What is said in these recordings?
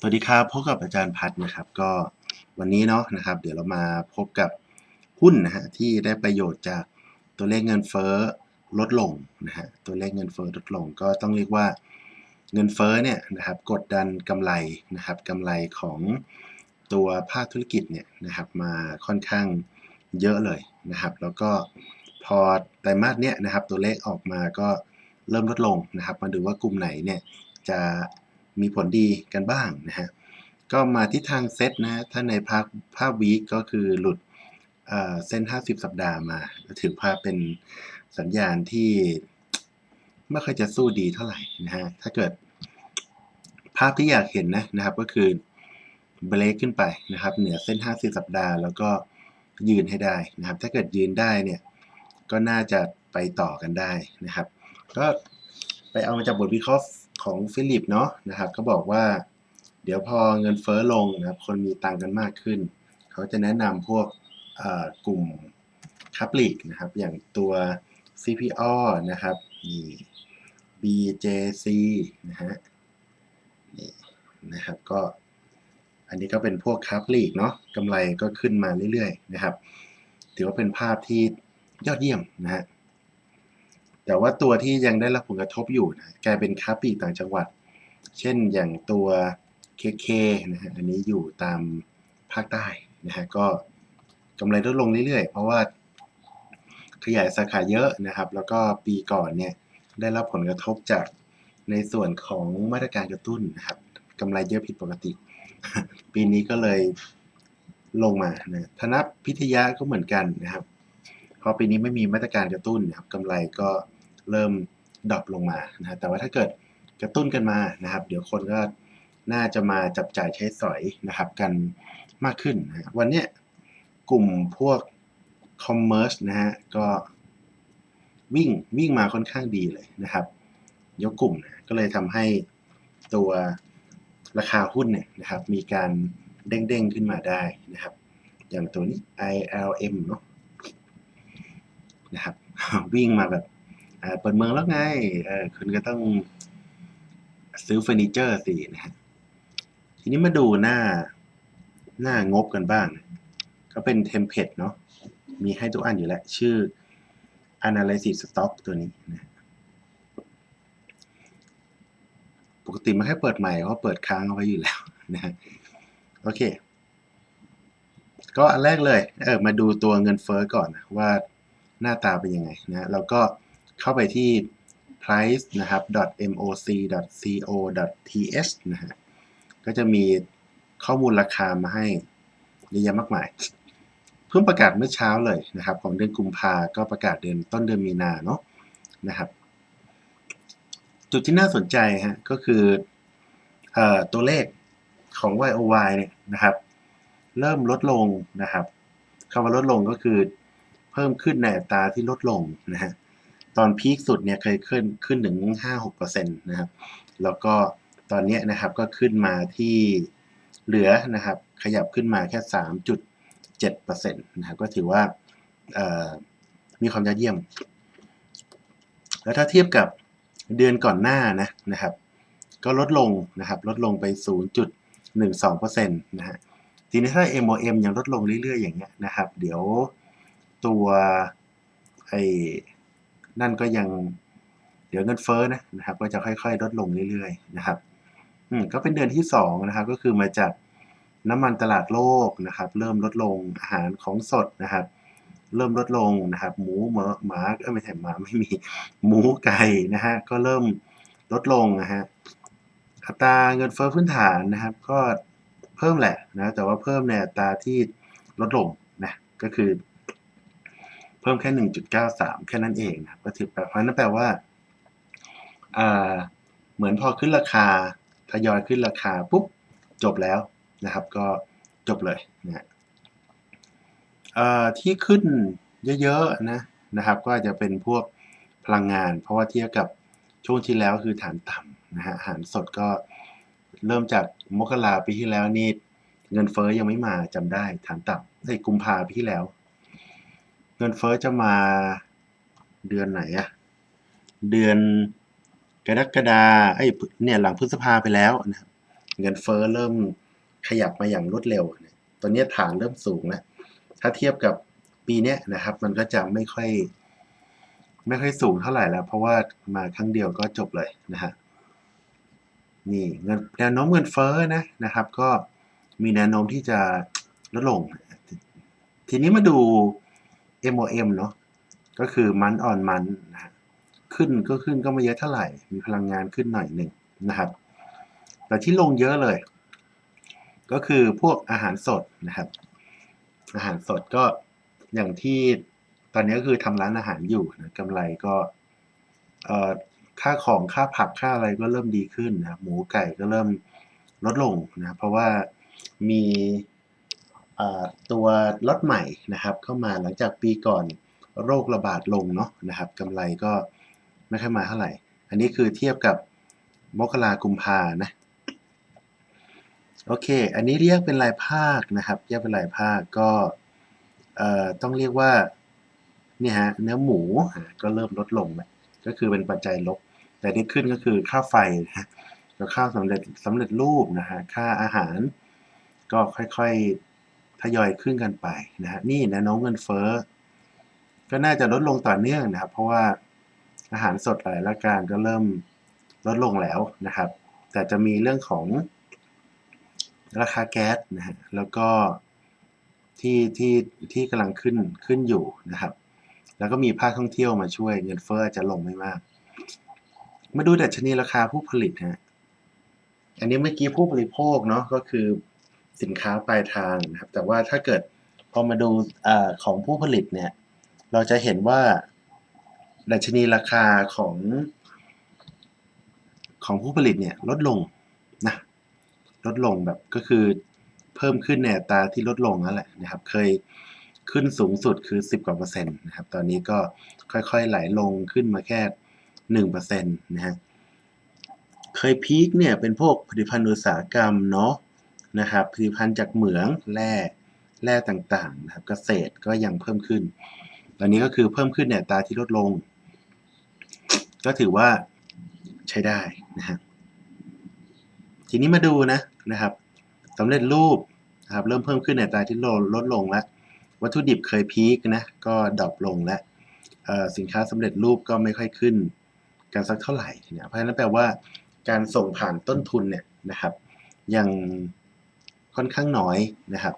สวัสดีครับพบกับอาจารย์พัฒนะครับ ก็วันนี้เนาะนะครับ เดี๋ยวเรามาพบกับหุ้นนะฮะที่ได้ประโยชน์จากตัวเลขเงินเฟ้อลดลงนะฮะตัวเลขเงินเฟ้อลดลง ก็ต้องเรียกว่าเงินเฟ้อเนี่ยนะครับกดดันกำไรนะครับกำไรของตัวภาคธุรกิจเนี่ยนะครับมาค่อนข้างเยอะเลยนะครับ แล้วก็พอไตรมาสเนี้ยนะครับตัวเลขออกมาก็เริ่มลดลงนะครับ มาดูว่ากลุ่มไหนเนี่ยจะ มีผลดีกันบ้างนะฮะก็มาที่ทางเซตนะถ้าในภาพภาพวีคก็คือหลุดเส้น 50 สัปดาห์มา ถือว่าเป็นสัญญาณที่ไม่ค่อยจะสู้ดีเท่าไหร่นะฮะถ้าเกิดภาพที่อยากเห็นนะนะครับก็คือเบรกขึ้นไปนะครับ เหนือเส้น 50 สัปดาห์ แล้วก็ยืนให้ได้นะครับ ถ้าเกิดยืนได้เนี่ยก็น่าจะไปต่อกันได้นะครับ ก็ไปเอามาจากบทวิเคราะห์ ของฟิลิปเนาะนะครับก็บอกว่า เดี๋ยวพอเงินเฟ้อลงนะครับคนมีตังค์กันมากขึ้น เขาจะแนะนำพวกกลุ่มคับลิกนะครับ อย่างตัว CPO นะครับนี่ BJC นะฮะนี่นะครับก็อันนี้ก็เป็นพวกคับลิกเนาะกำไรก็ขึ้นมาเรื่อยๆนะครับ ถือว่าเป็นภาพที่ยอดเยี่ยมนะฮะ แต่ว่าตัวที่ยังได้รับผลกระทบอยู่นะกลายเป็นค้าปลีกต่างจังหวัด เช่นอย่างตัว KK นะฮะอันนี้อยู่ตามภาคใต้นะฮะก็กำไรลดลงเรื่อยๆ เพราะว่าขยายสาขาเยอะนะครับ แล้วก็ปีก่อนเนี่ยได้รับผลกระทบจากในส่วนของมาตรการกระตุ้นนะครับกำไรเยอะผิดปกติ ปีนี้ก็เลยลงมานะธนพิทยาก็เหมือนกันนะครับ พอปีนี้ไม่มีมาตรการกระตุ้นนะครับกำไรก็ เริ่มดรอปลงมานะแต่ว่าถ้าเกิดกระตุ้นกันมานะครับ เดี๋ยวคนก็น่าจะมาจับจ่ายใช้สอยนะครับกันมากขึ้นนะวันนี้กลุ่มพวกคอมเมอร์สนะฮะก็วิ่งวิ่งมาค่อนข้างดีเลยนะครับ ยกกลุ่มนะก็เลยทำให้ตัวราคาหุ้นเนี่ยนะครับ มีการเด้งๆขึ้นมาได้นะครับ อย่างตัวนี้ ILM เนาะนะครับวิ่งมาแบบ เปิดเมืองแล้วไงเออคุณก็ต้องซื้อเฟอร์นิเจอร์สินะฮะทีนี้มาดูหน้าหน้างบกันบ้าง ก็เป็นเทมเพลตเนาะมีให้ทุกอันอยู่แล้ว ชื่อ analysis stock ตัวนี้นะปกติไม่ให้เปิดใหม่เพราะเปิดค้างเอาไว้อยู่แล้วนะฮะโอเค ก็อันแรกเลยเออมาดูตัวเงินเฟอ้อก่อนว่าหน้าตาเป็นยังไงนะแล้วก็ เข้าไปที่ price นะครับ moc.co.th นะฮะ ก็จะมีข้อมูลราคามาให้เยอะแยะมากมาย เพิ่งประกาศเมื่อเช้าเลยนะครับ ของเดือนกุมภาก็ประกาศเดือนต้นเดือนมีนาเนาะนะครับ จุดที่น่าสนใจฮะก็คืออตัวเลขของ YOY เนี่ยนะครับ เริ่มลดลงนะครับคำว่าลดลงก็คือเพิ่มขึ้นในอัตราที่ลดลงนะฮะ ตอนพีคสุดเนี่ยเคยขึ้นขึ้นถึง 5-6%นะครับ แล้วก็ตอนนี้นะครับก็ขึ้นมาที่เหลือนะครับ ขยับขึ้นมาแค่ 3.7%นะครับก็ถือว่ามีความยอดเยี่ยม แล้วถ้าเทียบกับเดือนก่อนหน้านะนะครับ ก็ลดลงนะครับ ลดลงไป 0.12%นะฮะทีนี้ถ้า MOM ยังลดลงเรื่อยๆ อย่างเงี้ยนะครับ เดี๋ยวตัวไอ นั่นก็ยังเดี๋ยวเงินเฟ้อนะนะครับ ก็จะค่อยๆ ลดลงเรื่อยๆนะครับอืมก็เป็นเดือนที่สองนะครับ ก็คือมาจากน้ำมันตลาดโลกนะครับ เริ่มลดลงอาหารของสดนะครับ เริ่มลดลงนะครับ หมูหมาหมาเออไม่ใช่หมาไม่มีหมูไก่นะฮะก็เริ่มลดลงนะฮะอัตราเงินเฟ้อพื้นฐานนะครับ ก็เพิ่มแหละนะแต่ว่าเพิ่มในอัตราที่ลดลงนะก็คือ พิ่มแค่ 1.93 แค่นั้นเองนะก็ถือแปลเพราะนั้นแปลว่าเหมือนพอขึ้นราคาทยอยขึ้นราคาปุ๊บจบแล้วนะครับ ก็จบเลยนะที่ขึ้นเยอะๆนะนะครับ ก็อาจจะเป็นพวกพลังงาน เพราะว่าเทียบกับช่วงที่แล้วคือฐานต่ำนะฮะอาหารสดก็เริ่มจากมกราปีที่แล้วนี่เงินเฟ้อยังไม่มาจำได้ฐานต่ำในกุมภาปีที่แล้ว เงินเฟ้อจะมาเดือนไหนอะเดือนกรกฎาไอ้เนี่ยหลังพฤษภาไปแล้วนะครับเงินเฟ้อเริ่มขยับมาอย่างรวดเร็วตอนนี้ฐานเริ่มสูงแล้วถ้าเทียบกับปีเนี้ยนะครับ มันก็จะไม่ค่อย ไม่ค่อยสูงเท่าไหร่แล้ว เพราะว่ามาครั้งเดียวก็จบเลยนะฮะนี่เงินแนวโน้มเงินเฟ้อนะนะครับ ก็มีแนวโน้มที่จะลดลง ทีนี้มาดู MOM เนาะก็คือมันออนมันนะฮะขึ้นก็ขึ้นก็ไม่เยอะเท่าไหร่ มีพลังงานขึ้นหน่อยหนึ่งนะครับ แต่ที่ลงเยอะเลย ก็คือพวกอาหารสดนะครับ อาหารสดก็อย่างที่ตอนนี้ก็คือทำร้านอาหารอยู่นะกำไรก็ค่าของค่าผักค่าอะไรก็เริ่มดีขึ้นนะหมูไก่ก็เริ่มลดลงนะเพราะว่ามี ตัวล็อตใหม่นะครับเข้ามาหลังจากปีก่อนโรคระบาดลงเนาะนะครับกำไรก็ไม่ค่อยมาเท่าไหร่ อันนี้คือเทียบกับมกรากุมภานะโอเค อันนี้เรียกเป็นรายภาคนะครับเรียกเป็นรายภาคก็ต้องเรียกว่าเนี่ยฮะเนื้อหมูก็เริ่มลดลงแล้วก็คือเป็นปัจจัยลบ แต่ที่ขึ้นก็คือค่าไฟนะฮะกับข้าวสำเร็จสำเร็จรูปนะฮะค่าอาหาร ก็ค่อยๆ ทยอยขึ้นกันไปนะฮะนี่นวโน้มเงินเฟ้อ ก็น่าจะลดลงต่อเนื่องนะครับ เพราะว่าอาหารสดหลายรายการก็เริ่มลดลงแล้วนะครับ แต่จะมีเรื่องของราคาแก๊สนะฮะแล้วก็ที่ที่ที่กำลังขึ้นขึ้นอยู่นะครับ แล้วก็มีภาคท่องเที่ยวมาช่วยเงินเฟ้อจะลงไม่มาก มาดูดัชนีราคาผู้ผลิตฮะอันนี้เมื่อกี้ผู้บริโภคเนาะก็คือ สินค้าปลายทางนะครับ แต่ว่าถ้าเกิดพอมาดูอของผู้ผลิตเนี่ย เราจะเห็นว่าดัชนีราคาของของผู้ผลิตเนี่ยลดลงนะลดลงแบบก็คือเพิ่มขึ้นในตาที่ลดลงนั่นแหละนะครับ เคยขึ้นสูงสุดคือ 10 กว่าเปอร์เซ็นต์นะครับ ตอนนี้ก็ค่อยๆไหลลงขึ้นมาแค่หนึ่งเปอร์เซ็นต์นะฮะ เคยพีคเนี่ยเป็นพวกผลิตภัณฑ์อุตสาหกรรมเนาะ นะครับผลิตภัณฑ์จากเหมืองแร่แร่ต่างๆนะครับเกษตรก็ยังเพิ่มขึ้น ตอนนี้ก็คือเพิ่มขึ้นในอัตาที่ลดลง ก็ถือว่าใช้ได้นะฮะทีนี้มาดูนะนะครับสำเร็จรูปนะครับเริ่มเพิ่มขึ้นในอัตาที่ลดลดลงแล้ววัตถุดิบเคยพีคนะก็ดรอปลงแล้วสินค้าสำเร็จรูปก็ไม่ค่อยขึ้นกันสักเท่าไหร่เนี่ยเพราะฉะนั้นแปลว่าการส่งผ่านต้นทุนเนี่ยนะครับยัง ค่อนข้างน้อยนะครับ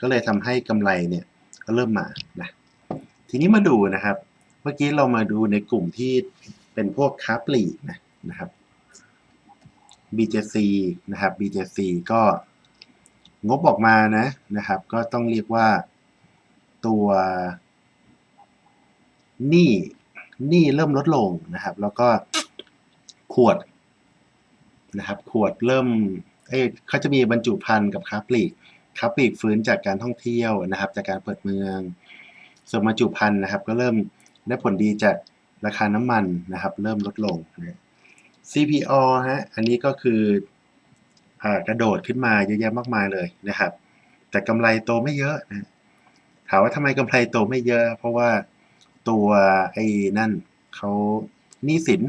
ก็เลยทำให้กำไรเนี่ยก็เริ่มมานะทีนี้มาดูนะครับ เมื่อกี้เรามาดูในกลุ่มที่เป็นพวกค้าปลีกนะนะครับ BJC นะครับ BJC ก็งบออกมานะนะครับ ก็ต้องเรียกว่าตัวหนี้หนี้เริ่มลดลงนะครับ แล้วก็ขวดนะครับ ขวดเริ่ม เอ้เขาจะมีบรรจุภัณฑ์กับค้าปลีกค้าปลีกฟื้นจากการท่องเที่ยวนะครับ จากการเปิดเมือง ส่วนบรรจุภัณฑ์นะครับ ก็เริ่มได้ผลดีจากราคาน้ำมันนะครับ เริ่มลดลงนะ CPO ฮะอันนี้ก็คืออกระโดดขึ้นมาเยอะแยะมากมายเลยนะครับ แต่กำไรโตไม่เยอะนะถามว่าทำไมกำไรโตไม่เยอะ เพราะว่าตัวไอ้นั่นเขาหนี้สิน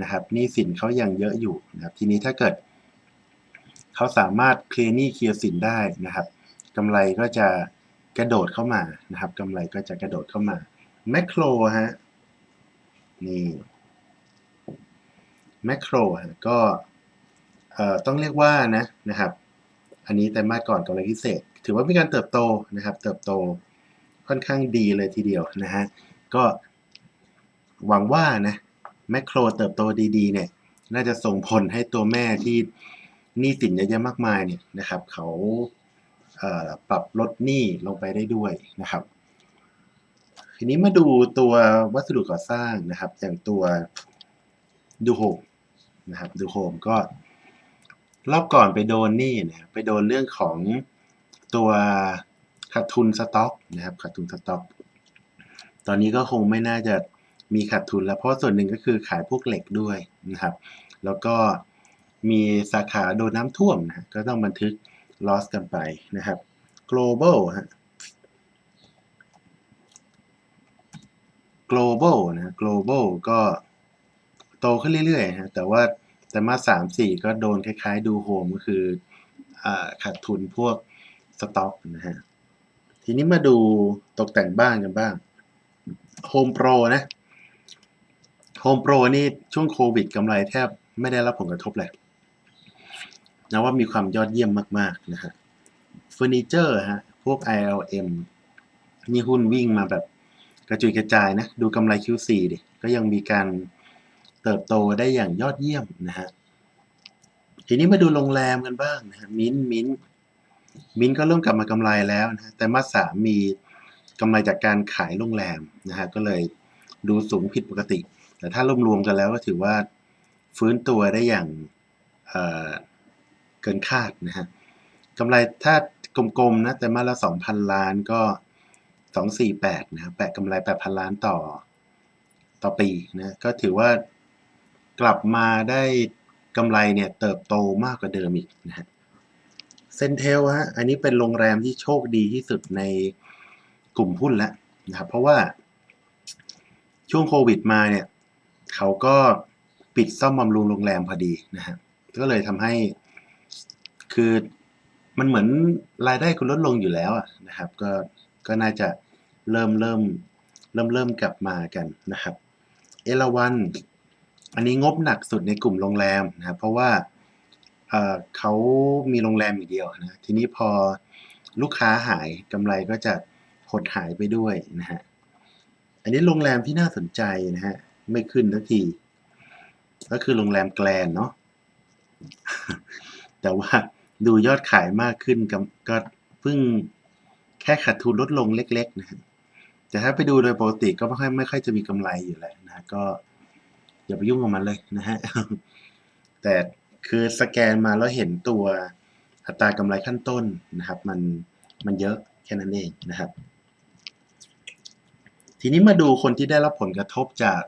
นะครับหนี้สินเขายังเยอะอยู่นะครับทีนี้ถ้าเกิด เขาสามารถเคลียร์หนี้เคลียร์สินได้นะครับกำไรก็จะกระโดดเข้ามานะครับกำไรก็จะกระโดดเข้ามาแมคโครฮะนี่แมคโครฮะก็เอ่อต้องเรียกว่านะนะครับ อันนี้แต่มาก่อนกำไรพิเศษ ถือว่ามีการเติบโตนะครับ เติบโตค่อนข้างดีเลยทีเดียวนะฮะก็หวังว่านะแมคโครเติบโตดีๆเนี่ย น่าจะส่งผลให้ตัวแม่ที่ นี้สินเยอะแยะมากมายเนี่ยนะครับเขาเปรับลดหนี้ลงไปได้ด้วยนะครับ ทีนี้มาดูตัววัสดุก่อสร้างนะครับ อย่างตัวดูโฮมนะครับดูโฮมก็รอบก่อนไปโดนนี่นะไปโดนเรื่องของตัวขาดทุนสต็อกนะครับขาดทุนสต็อก ตอนนี้ก็คงไม่น่าจะมีขาดทุนแล้วเพราะส่วนหนึ่งก็คือขายพวกเหล็กด้วยนะครับ แล้วก็ มีสาขาโดนน้ำท่วมนะก็ต้องบันทึก loss กันไปนะครับ global ฮะ global นะ global ก็โตขึ้นเรื่อยๆฮะแต่ว่าแต่มาสามสี่ก็โดนคล้ายๆดูโฮมก็คืออขาดทุนพวกสต็อกนะฮะทีนี้มาดูตกแต่งบ้านกันบ้างโฮมโปรนะโฮมโปรนี่ช่วงโควิดกำไรแทบไม่ได้รับผลกระทบเลย นะว่ามีความยอดเยี่ยมมากๆนะฮะเฟอร์นิเจอร์ฮะพวก ILM นี่หุ้นวิ่งมาแบบกระจุยกระจายนะ ดูกำไร Q4 ดิ ก็ยังมีการเติบโตได้อย่างยอดเยี่ยมนะฮะ ทีนี้มาดูโรงแรมกันบ้างนะฮะ มินมินมินก็เริ่มกลับมากำไรแล้วนะะแต่มาสามมีกำไรจากการขายโรงแรมนะฮะ ก็เลยดูสูงผิดปกติ แต่ถ้ารวมๆกันแล้วก็ถือว่าฟื้นตัวได้อย่าง เกินคาดนะฮะกำไรถ้ากลมๆนะแต่มาละสองพันล้านก็สองสี่แปดนะแปะกำไรแปดพันล้านต่อต่อปีนะก็ถือว่ากลับมาได้กำไรเนี่ยเติบโตมากกว่าเดิมอีกนะฮะเซนเทลฮะอันนี้เป็นโรงแรมที่โชคดีที่สุดในกลุ่มหุ้นแล้วนะครับเพราะว่าช่วงโควิดมาเนี่ยเขาก็ปิดซ่อมบำรุงโรงแรมพอดีนะฮะก็เลยทำให้ คือมันเหมือนรายได้คุณลดลงอยู่แล้วนะครับ ก็ก็น่าจะเริ่มเริ่มเริ่มเริ่มกลับมากันนะครับ เอราวันอันนี้งบหนักสุดในกลุ่มโรงแรมนะครับเพราะว่าเขามีโรงแรมอยู่เดียวนะทีนี้พอลูกค้าหายกำไรก็จะหดหายไปด้วยนะฮะอันนี้โรงแรมที่น่าสนใจนะฮะไม่ขึ้นทักที ก็คือโรงแรมแกลนเนาะแต่ว่า ดูยอดขายมากขึ้นก็ก็เพิ่งแค่ขาดทุนลดลงเล็ก ๆ นะฮะแต่ถ้าไปดูโดยปกติก็ไม่ค่อยไม่ค่อยจะมีกำไรอยู่แหละนะก็อย่าไปยุ่งกับมันเลยนะฮะแต่คือสแกนมาแล้วเห็นตัวอัตรากำไรขั้นต้นนะครับ มันมันเยอะแค่นั้นเองนะครับ ทีนี้มาดูคนที่ได้รับผลกระทบจาก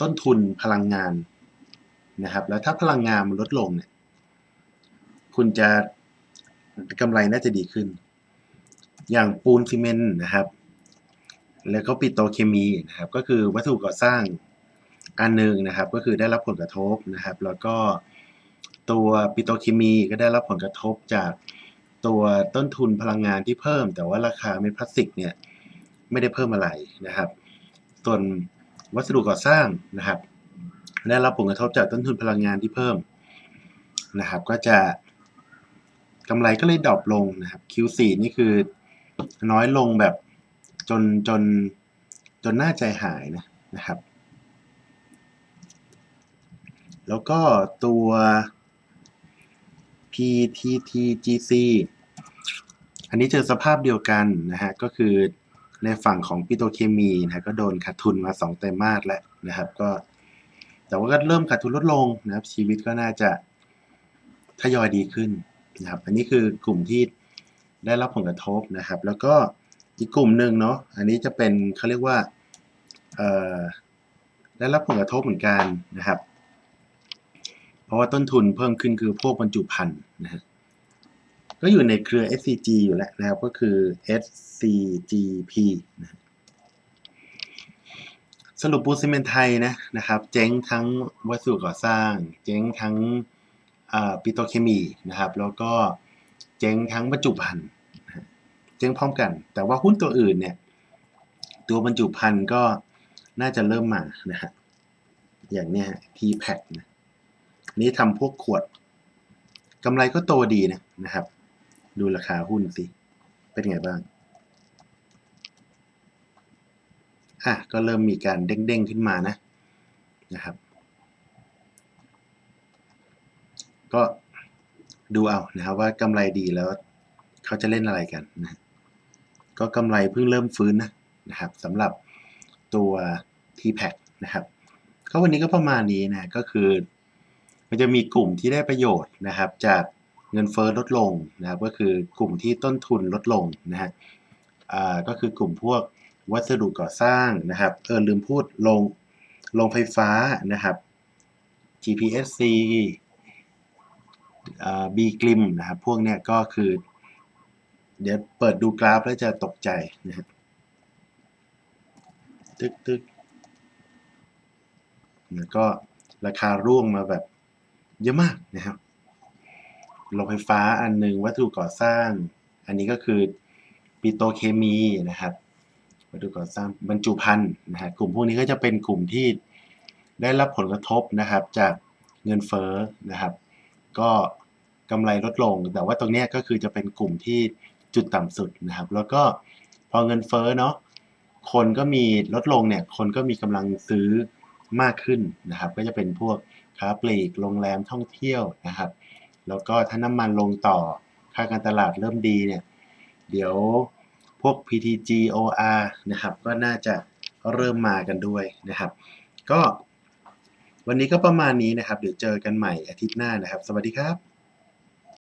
ต้นทุนพลังงานนะครับ แล้วถ้าพลังงานมันลดลงเนี่ย คุณจะกำไรน่าจะดีขึ้น อย่างปูนซีเมนต์นะครับ แล้วก็ปิโตเคมีนะครับ ก็คือวัสดุก่อสร้างอันหนึ่งนะครับ ก็คือได้รับผลกระทบนะครับ แล้วก็ตัวปิโตเคมีก็ได้รับผลกระทบจากตัวต้นทุนพลังงานที่เพิ่ม แต่ว่าราคาเม็ดพลาสติกเนี่ยไม่ได้เพิ่มอะไรนะครับ ส่วนวัสดุก่อสร้างนะครับ ได้รับผลกระทบจากต้นทุนพลังงานที่เพิ่มนะครับ ก็จะ กำไรก็เลยดรอปลงนะครับ Q4 นี่คือน้อยลงแบบจนจนจนน่าใจหายนะนะครับ แล้วก็ตัว PTTGC อันนี้เจอสภาพเดียวกันนะฮะ ก็คือในฝั่งของปิโตเคมีนะก็โดนขาดทุนมาสองไตรมาสแล้วนะครับ ก็แต่ว่าก็เริ่มขาดทุนลดลงนะครับ ชีวิตก็น่าจะทยอยดีขึ้น นะครับ อันนี้คือกลุ่มที่ได้รับผลกระทบนะครับ แล้วก็อีกกลุ่มหนึ่งเนาะ อันนี้จะเป็นเขาเรียกว่าได้รับผลกระทบเหมือนกันนะครับ เพราะว่าต้นทุนเพิ่มขึ้นคือพวกบรรจุภัณฑ์นะฮะก็อยู่ในเครือ SCG อยู่แล้วนะครับ ก็คือ SCGP นะสรุปปูนซีเมนต์ไทยนะนะครับ เจ๊งทั้งวัสดุก่อสร้าง เจ๊งทั้ง ปิโตเคมีนะครับ แล้วก็เจ๊งทั้งบรรจุภัณฑ์เจ๊งพร้อมกัน แต่ว่าหุ้นตัวอื่นเนี่ย ตัวบรรจุภัณฑ์ก็น่าจะเริ่มมานะฮะอย่างเนี้ย t p a c นะนี้ทำพวกขวดกำไรก็โตดีนะนะครับ ดูราคาหุ้นสิ เป็นไงบ้างอะก็เริ่มมีการเด้งๆขึ้นมานะนะครับ ก็ดูเอานะครับว่ากำไรดีแล้วเขาจะเล่นอะไรกันนะก็กำไรเพิ่งเริ่มฟื้นนะนะครับสำหรับตัว t p a c นะครับก็วันนี้ก็ประมาณนี้นะก็คือ มันจะมีกลุ่มที่ได้ประโยชน์นะครับ จากเงินเฟ้อลดลงนะครับ ก็คือกลุ่มที่ต้นทุนลดลงนะฮะอ่าก็คือกลุ่มพวกวัสดุก่อสร้างนะครับเออลืมพูดลงโรงไฟฟ้านะครับ GPSC อ่า B กลิมนะครับพวกเนี้ยก็คือ เดี๋ยวเปิดดูกราฟแล้วจะตกใจนะฮะตึกตึกแล้วก็ราคาร่วงมาแบบเยอะมากนะครับโรงไฟฟ้าอันหนึ่งวัตถุก่อสร้าง อันนี้ก็คือปิโตเคมีนะครับ วัตถุก่อสร้างบรรจุภัณฑ์นะฮะกลุ่มพวกนี้ก็จะเป็นกลุ่มที่ได้รับผลกระทบนะครับจากเงินเฟ้อนะครับ ก็ กำไรลดลง แต่ว่าตรงนี้ก็คือจะเป็นกลุ่มที่จุดต่ำสุดนะครับ แล้วก็พอเงินเฟ้อเนาะคนก็มีลดลงเนี่ย คนก็มีกำลังซื้อมากขึ้นนะครับ ก็จะเป็นพวกค้าปลีกโรงแรมท่องเที่ยวนะครับ แล้วก็ถ้าน้ำมันลงต่อค่าการตลาดเริ่มดีเนี่ย เดี๋ยวพวก PTG OR นะครับ ก็น่าจะเริ่มมากันด้วยนะครับ ก็วันนี้ก็ประมาณนี้นะครับ เดี๋ยวเจอกันใหม่อาทิตย์หน้านะครับ สวัสดีครับ